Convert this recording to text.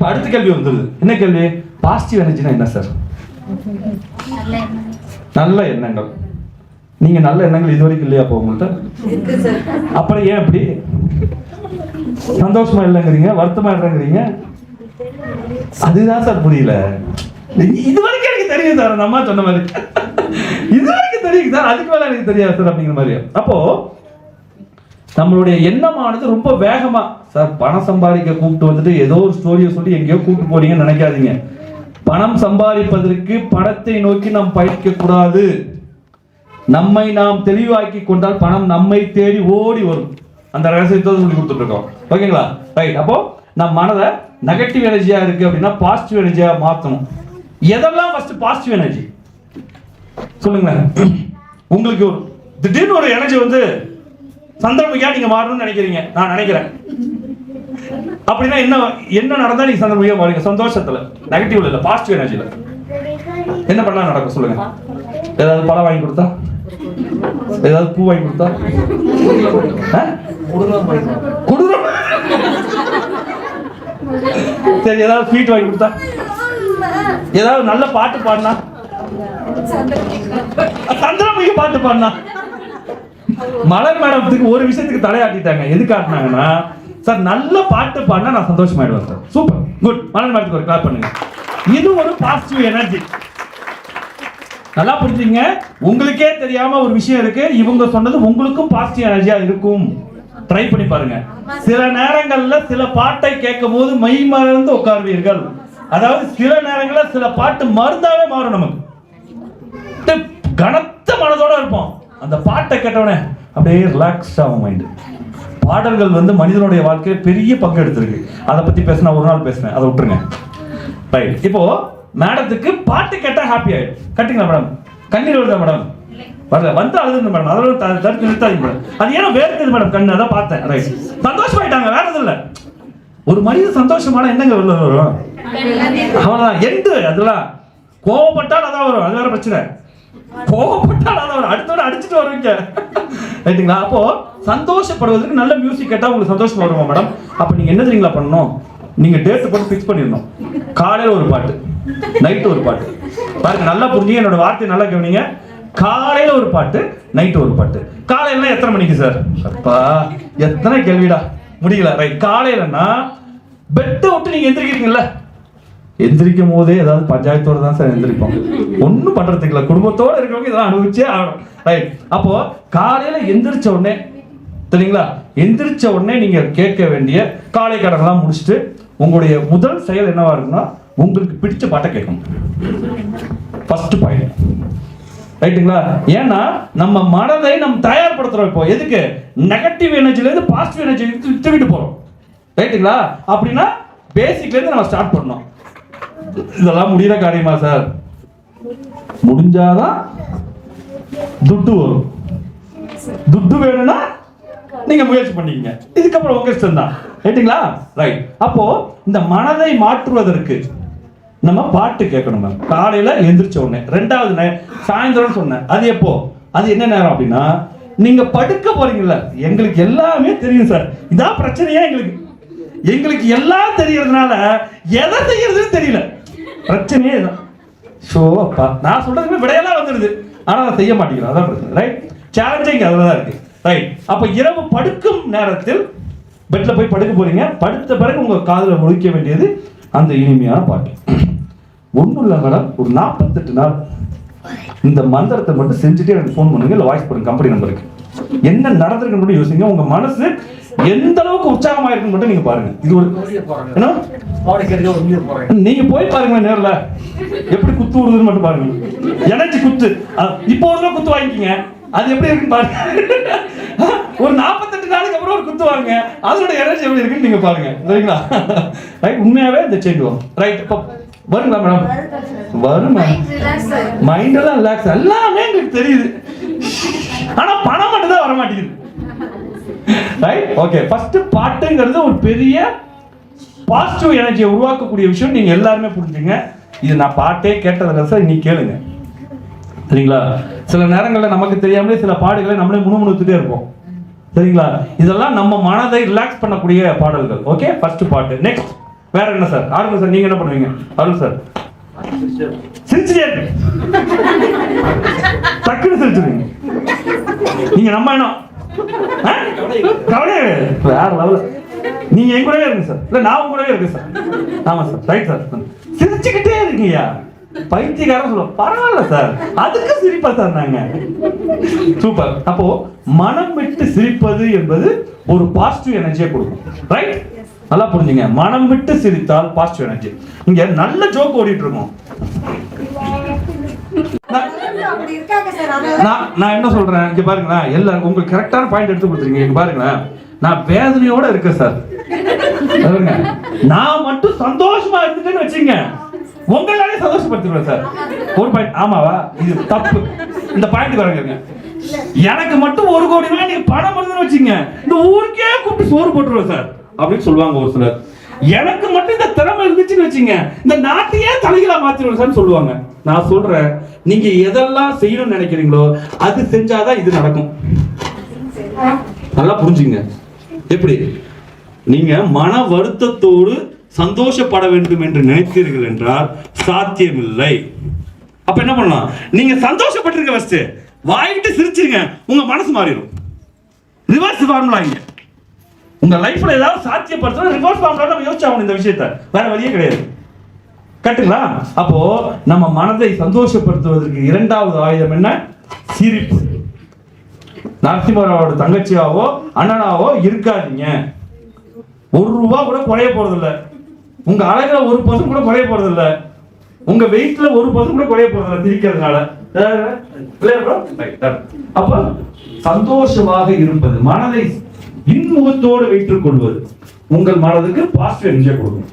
இப்ப அடுத்த கேள்வி வந்துருது. என்ன கேள்வி? பாசிட்டிவ் எனர்ஜினா என்ன சார் நல்ல எண்ணங்கள். நீங்க நல்ல எண்ணங்கள் இது வரைக்கும் இல்லையா அப்போ உங்கள்கிட்ட அப்புறம் ஏன் அப்படி சந்தோஷமா இல்லைங்கிறீங்க வருத்தமா இல்லைங்கிறீங்க? அதுதான் சார் புரியல. இது வரைக்கும் எனக்கு தெரியும் சார் அந்த அம்மா சொன்ன மாதிரி. இது வரைக்கும் தெரியும் சார் அதுக்கு மேல எனக்கு தெரியாது சார் அப்படிங்கிற மாதிரி. அப்போ நம்மளுடைய எண்ணமானது ரொம்ப வேகமா சார் பணம் சம்பாதிக்க கூப்பிட்டு வந்துட்டு ஏதோ ஒரு ஸ்டோரியை சொல்லி எங்கேயோ கூப்பிட்டு போறீங்கன்னு நினைக்காதீங்க. பணம் சம்பாதிப்பதற்கு பணத்தை நோக்கி நாம் பயணிக்க கூடாது. நம்மை நாம் தெளிவாக்கி கொண்டால் பணம் நம்மை தேடி ஓடி வரும். அந்த ரகசியத்தை சொல்லி கொடுத்துட்டு இருக்கோம் ஓகேங்களா? ரைட் அப்போ நம்ம மனதை நெகட்டிவ் எனர்ஜியா இருக்கு அப்படின்னா பாசிட்டிவ் எனர்ஜியா மாற்றணும். எதெல்லாம் ஃபர்ஸ்ட் பாசிட்டிவ் எனர்ஜி சொல்லுங்களேன். உங்களுக்கு ஒரு திடீர்னு ஒரு எனர்ஜி வந்து சந்திரமுகியா நீங்க மாறணும்னு நினைக்கிறீங்க நான் நினைக்கிறேன் அப்படின்னா என்ன என்ன நடந்தா நீங்க சந்திரமுகியா மாறுங்க சந்தோஷத்துல நெகட்டிவ்ல இல்ல பாசிட்டிவ் எனர்ஜில என்ன பண்ணா நடக்கும் சொல்லுங்க ஏதாவது பழம் வாங்கி கொடுத்தா ஏதாவது பூ வாங்கி கொடுத்தா ஆ? சரி ஏதாவது ஸ்வீட் வாங்கி கொடுத்தா ஏதாவது நல்ல பாட்டு பாடினா சந்திரமுகி பாட்டு பாடினா மலர் மேடத்துக்கு ஒரு விஷயத்துக்கு தலையாட்டிட்டாங்க. எது காட்டினாங்கன்னா சார் நல்ல பாட்டு பாடினா நான் சந்தோஷமாயிடுவேன் சார். சூப்பர். குட் மலர் மேடத்துக்கு ஒரு கிளாப் பண்ணுங்க. இது ஒரு பாசிட்டிவ் எனர்ஜி நல்லா புரிஞ்சுங்க. உங்களுக்கே தெரியாம ஒரு விஷயம் இருக்கு. இவங்க சொன்னது உங்களுக்கும் பாசிட்டிவ் எனர்ஜியா இருக்கும். ட்ரை பண்ணி பாருங்க. சில நேரங்கள்ல சில பாட்டை கேட்கும் போது மை மறந்து உட்காருவீர்கள். அதாவது சில நேரங்கள்ல சில பாட்டு மருந்தாவே மாறும் நமக்கு. கனத்த மனதோட இருப்போம். அந்த பாட்டை கேட்டவனே அப்படியே ரிலாக்ஸ் ஆகும் மைண்டு பாடல்கள் வந்து மனிதனுடைய வாழ்க்கையை பெரிய பங்கு எடுத்திருக்கு. அதை பற்றி பேசினா ஒரு நாள் பேசுனேன் அதை விட்டுருங்க. ரைட் இப்போ மேடத்துக்கு பாட்டு கேட்டால் ஹாப்பி ஆகிடும் கட்டிங்களா மேடம் கண்ணீர் வருதா மேடம் வரல. வந்து அழுதுங்க மேடம் அதெல்லாம் தடுத்து நிறுத்தாதீங்க மேடம் அது ஏன்னா வேர்க்குது மேடம் கண்ணு அதான் பார்த்தேன். ரைட் சந்தோஷமாயிட்டாங்க வேற எதுவும் இல்லை. ஒரு மனித சந்தோஷமான என்னங்க வெளில வரும். அவ்வளோதான் எண்டு அதெல்லாம். கோவப்பட்டால் அதான் வரும். அது வேற பிரச்சனை. கோவப்பட்டால் அதான் வரும். அடுத்த வைங்க ரைட்டுங்களா அப்போ சந்தோஷப்படுவதற்கு நல்ல மியூசிக் கேட்டா உங்களுக்கு சந்தோஷமா வருமா மேடம் அப்ப நீங்க என்ன தெரியுங்களா பண்ணணும்? நீங்க டேட் போட்டு ஃபிக்ஸ் பண்ணிடணும். காலையில ஒரு பாட்டு நைட்டு ஒரு பாட்டு. பாருங்க நல்லா புரிஞ்சுங்க. என்னோட வார்த்தை நல்லா கவனிங்க. காலையில ஒரு பாட்டு நைட்டு ஒரு பாட்டு. காலையில எத்தனை மணிக்கு சார் அப்பா எத்தனை கேள்விடா. முடியல. ரைட் காலையிலன்னா பெட்டை விட்டு நீங்க எந்திரிக்கிறீங்கல்ல. எந்திரிக்கும் போதே ஏதாவது பஞ்சாயத்தோடு தான் சார் எந்திரிப்போம். ஒன்றும் பண்ணுறதுக்கு இல்லை. குடும்பத்தோடு இருக்கிறவங்க இதெல்லாம் அனுபவிச்சே ஆகணும். ரைட் அப்போது காலையில் எந்திரிச்ச உடனே சரிங்களா எந்திரிச்ச உடனே நீங்கள் கேட்க வேண்டிய காலை கடன்லாம் முடிச்சுட்டு உங்களுடைய முதல் செயல் என்னவா இருக்குன்னா உங்களுக்கு பிடிச்ச பாட்டை கேட்கணும். ஃபர்ஸ்ட் பாயிண்ட் ரைட்டுங்களா ஏன்னா நம்ம மனதை நம்ம தயார்படுத்துறோம் இப்போ. எதுக்கு? நெகட்டிவ் எனர்ஜிலேருந்து பாசிட்டிவ் எனர்ஜி தூக்கிட்டு போகிறோம் ரைட்டுங்களா அப்படின்னா பேசிக்லேருந்து நம்ம ஸ்டார்ட் பண்ணோம் இதெல்லாம் முடியற காரியமா சார்? முடிஞ்சாதான் துட்டு வரும். துட்டு வேணும்னா நீங்க முயற்சி பண்ணிக்கங்க. இதுக்கப்புறம் உங்க இஷ்டம் தான். ரைட்டுங்களா ரைட் அப்போ இந்த மனதை மாற்றுவதற்கு நம்ம பாட்டு கேட்கணும் மேம் காலையில எந்திரிச்ச உடனே ரெண்டாவது நேரம் சாயந்தரம் சொன்னேன். அது எப்போ? அது என்ன நேரம் அப்படின்னா நீங்க படுக்க போறீங்கல்ல எங்களுக்கு எல்லாமே தெரியும் சார் இதான் பிரச்சனையா எங்களுக்கு. எங்களுக்கு எல்லாம் தெரியறதுனால எதை செய்யறதுன்னு தெரியல. பிரச்சனையே தான் ஸோ அப்பா. நான் சொல்கிறதுக்கு விடையெல்லாம் வந்துடுது ஆனால் நான் செய்ய மாட்டேங்கிறேன். அதான் பிரச்சனை ரைட் சேலஞ்சிங் அதில் தான் இருக்குது ரைட் அப்போ இரவு படுக்கும் நேரத்தில் பெட்டில் போய் படுக்க போகிறீங்க படுத்த பிறகு உங்கள் காதில் முழிக்க வேண்டியது அந்த இனிமையான பாட்டு. ஒன்றும் இல்லை மேடம் ஒரு நாற்பத்தெட்டு நாள். இந்த மந்திரத்தை மட்டும் செஞ்சுட்டு எனக்கு ஃபோன் பண்ணுங்க. இல்லை வாய்ஸ் பண்ணுங்க கம்பெனி நம்பருக்கு என்ன நடந்திருக்குன்னு யோசிங்க. உங்கள் மனசு எந்த அளவுக்கு உற்சாகமா இருக்குன்னு மட்டும் நீங்க பாருங்க. இது ஒரு நீங்க போய் பாருங்க நேரில். எப்படி குத்து விடுதுன்னு மட்டும் பாருங்க. எனர்ஜி குத்து. இப்போ ஒரு குத்து வாங்கிக்கிங்க. அது எப்படி இருக்குன்னு பாருங்க. ஒரு நாற்பத்தெட்டு நாளுக்கு அப்புறம் ஒரு குத்து வாங்க அதோட எனர்ஜி எப்படி இருக்குன்னு நீங்க பாருங்க. சரிங்களா? ரைட் உண்மையாவே இந்த சேஞ்ச் வரும். ரைட் இப்போ வருங்களா மேடம் வரும்? மைண்ட் எல்லாம் ரிலாக்ஸ் எல்லாமே எங்களுக்கு தெரியுது. ஆனா பணம் மட்டும் தான் வர மாட்டேங்குது ரைட் ஓகே ஃபர்ஸ்ட் பாட்டுங்கிறது ஒரு பெரிய பாசிட்டிவ் எனர்ஜியை உருவாக்கக்கூடிய விஷயம். நீங்க எல்லாருமே புரிஞ்சுங்க. இது நான் பாட்டே கேட்டதில்ல சார் நீ கேளுங்க. சரிங்களா? சில நேரங்களில் நமக்கு தெரியாமலே சில பாடுகளை நம்மளே முணுமுணுத்துட்டே இருப்போம். சரிங்களா? இதெல்லாம் நம்ம மனதை ரிலாக்ஸ் பண்ணக்கூடிய பாடல்கள். ஓகே ஃபர்ஸ்ட் பாட்டு. நெக்ஸ்ட் வேற என்ன சார் ஆரம்பி சார் நீங்க என்ன பண்ணுவீங்க? அருள் சார் சிரிச்சுட்டே டக்குன்னு சிரிச்சுருவீங்க நீங்க நம்ம என்ன? கவலையே கிடையாது வேற லெவல் நீங்க என் கூடவே இருங்க சார் இல்ல நான் கூடவே இருக்கேன் சார் ஆமா சார் ரைட் சார் சிரிச்சுக்கிட்டே இருக்கீங்க. பைத்தியக்காரன் சொல்ல பரவாயில்ல சார் அதுக்கு சிரிப்பா சார் நாங்க. சூப்பர் அப்போ மனம் விட்டு சிரிப்பது என்பது ஒரு பாசிட்டிவ் எனர்ஜியை கொடுக்கும். ரைட் நல்லா புரிஞ்சுங்க. மனம் விட்டு சிரித்தால் பாசிட்டிவ் எனர்ஜி இங்க நல்ல ஜோக் ஓடிட்டு இருக்கோம். நான்- நான் என்ன சொல்றேன்? இங்க பாருங்களேன். எல்லாரும் உங்களுக்கு கரெக்டான பாயிண்ட் எடுத்து கொடுத்துருங்க இங்க பாருங்களேன். நான் வேதனையோட இருக்கேன் சார் நான் மட்டும் சந்தோஷமா இருந்துட்டேன்னு வச்சுங்க உங்களாலே சந்தோஷப்படுத்திடுவேன் சார் ஒரு பாயிண்ட் ஆமாவா? இது தப்பு. இந்த பாயிண்ட் வரங்க எனக்கு மட்டும் ஒரு கோடி ரூபாய் நீங்க பணம் வருதுன்னு வச்சுங்க இந்த ஊருக்கே கூப்பிட்டு சோறு போட்டுருவேன் சார் அப்படின்னு சொல்லுவாங்க ஒரு சிலர். எனக்கு மட்டும் இந்த திறமை இருந்துச்சுன்னு வச்சுங்க. இந்த நாட்டையே தலைகளா மாத்திருவேன் சார் சொல்லுவாங்க. நான் சொல்றேன் நீங்க எதெல்லாம் செய்யணும்னு நினைக்கிறீங்களோ அது செஞ்சாதான் இது நடக்கும். நல்லா புரிஞ்சுங்க எப்படி? நீங்க மன வருத்தத்தோடு சந்தோஷப்பட வேண்டும் என்று நினைத்தீர்கள் என்றால் சாத்தியமில்லை. அப்ப என்ன பண்ணலாம்? நீங்க சந்தோஷப்பட்டிருக்க ஃபர்ஸ்ட் வாய்விட்டு சிரிச்சிருங்க உங்க மனசு மாறிடும். ரிவர்ஸ் ஃபார்முலா இங்கே. உங்க லைஃப்ல ஏதாவது சாத்தியப்படுத்தணும் ரிவர்ஸ் ஃபார்முலா நம்ம யோசிச்சாகணும் இந்த விஷயத்த. வேற வழியே கிடையாது. கட்டுங்களா? அப்போ நம்ம மனதை சந்தோஷப்படுத்துவதற்கு இரண்டாவது ஆயுதம் என்ன? சிரிப்பு. நரசிம்மராவோட தங்கச்சியாவோ அண்ணனாவோ இருக்காதீங்க. ஒரு ரூபா கூட குறைய போறதில்ல. உங்க அழகுல ஒரு பர்சன்ட் கூட குறைய போறதில்ல. உங்க வெயிட்ல ஒரு பர்சன்ட் கூட குறைய போறதில்ல திரிக்கிறதுனால சிரிக்கிறதுனால அப்ப சந்தோஷமாக இருப்பது மனதை இன்முகத்தோடு வைத்துக் கொள்வது. உங்கள் மனதுக்கு பாசிட்டிவ் எனர்ஜியை கொடுக்கும்.